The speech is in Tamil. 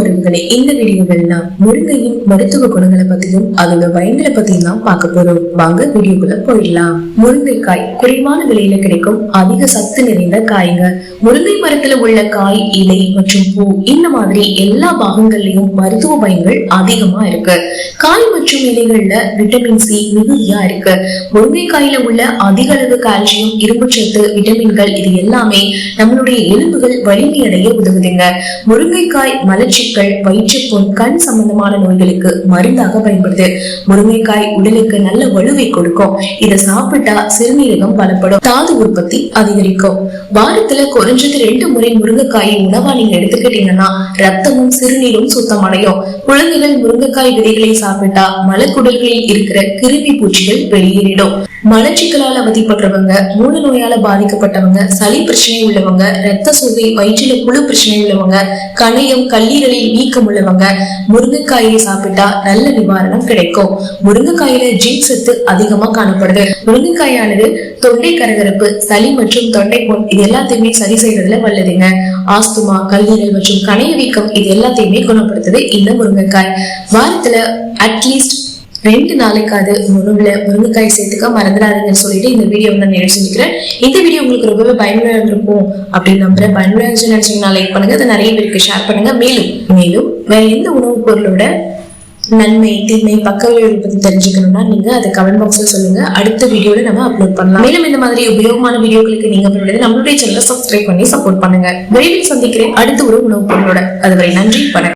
உறவுகளை இந்த வீடியோவில் நாம் முருங்கையின் மருத்துவ குணங்களை பத்தியும் அதோட பயன்களை பத்தியும் தான் பார்க்க போறோம். வாங்க வீடியோக்குள்ள போயிடலாம். முருங்கைக்காய் குறைவான விலையில கிடைக்கும் அதிக சத்து நிறைந்த காய்ங்க. முருங்கை மரத்துல உள்ள காய் இலை மற்றும் பூ இந்த மாதிரி எல்லா பாகங்கள்லயும் மருத்துவ பயன்கள் அதிகமா இருக்கு. காய் மற்றும் இலைகள்ல விட்டமின் சி மிகுதியா இருக்கு. முருங்கைக்காயில உள்ள அதிக அளவு கால்சியம் இரும்புச்சத்து விட்டமின்கள் இது எல்லாமே நம்மளுடைய எலும்புகள் வலிமையடைய உதவுதுங்க. முருங்கைக்காய் மலச்சிக்கல் வயிற்றுப்புண் கண் சம்பந்தமான நோய்களுக்கு மருந்தாக பயன்படுது. முருங்கைக்காய் உடலுக்கு நல்ல வலுவை கொடுக்கும். இதை சாப்பிட்டா சிறுநீரகம் பலப்படும். தாது உற்பத்தி அதிகரிக்கும். வாரத்துல குறைஞ்சது ரெண்டு முறை முருங்கைக்காயை உணவா நீங்க எடுத்துக்கிட்டீங்கன்னா ரத்தமும் சிறுநீரும் சுத்தமடையும். குழந்தைகள் முருங்கைக்காய் விதைகளை சாப்பிட்டா மலக்குடல்களில் இருக்கிற கிருமி பூச்சிகள் வெளியேறிடும். மலச்சிக்கலால அவதிப்படுறவங்க மூல நோயால பாதிக்கப்பட்டவங்க சளி பிரச்சனை உள்ளவங்க ரத்த சோகை வயிற்றில புழு பிரச்சனை உள்ளவங்க கணையம் கல்லீரலில் வீக்கம் உள்ளவங்க முருங்கைக்காயை சாப்பிட்டா நல்ல நிவாரணம் கிடைக்கும். முருங்கைக்காயில ஜிங்க் சத்து அதிகமா காணப்படுது. முருங்கைக்காயானது தொண்டை கரகரப்பு சளி மற்றும் தொண்டை புண் இது எல்லாத்தையுமே சரி செய்யறதுல வல்லதுங்க. ஆஸ்துமா கல்லீரல் மற்றும் கணைய வீக்கம் இது எல்லாத்தையுமே குணப்படுத்துது இந்த முருங்கைக்காய். வாரத்துல அட்லீஸ்ட் ரெண்டு நாளைக்காவது உணவுல முருங்கைக்காய் சேர்த்துக்க மறந்துடாதுன்னு சொல்லிட்டு இந்த வீடியோ நான் நிறைவு செஞ்சுக்கிறேன். இந்த வீடியோ உங்களுக்கு ரொம்பவே பயனுள்ள இருக்கும் அப்படின்னு நம்புறேன். பயனுள்ள நினைச்சீங்கன்னா லைக் பண்ணுங்க. அதை நிறைய பேருக்கு ஷேர் பண்ணுங்க. மேலும் மேலும் வேற எந்த உணவுப் பொருளோட நன்மை தீமை பக்க விளைவுகள் பத்தி தெரிஞ்சுக்கணும்னா நீங்க அதை கமெண்ட் பாக்ஸ்ல சொல்லுங்க. அடுத்த வீடியோல நம்ம அப்லோட் பண்ணலாம். மேலும் இந்த மாதிரி உபயோகமான வீடியோக்களுக்கு நீங்க பண்ணுறது நம்மளுடைய சேனலை சப்ஸ்கிரைப் பண்ணி சப்போர்ட் பண்ணுங்க. விரைவில் சந்திக்கிறேன். அடுத்த ஒரு உணவுப் பொருளோட. அதுவரை நன்றி. வணக்கம்.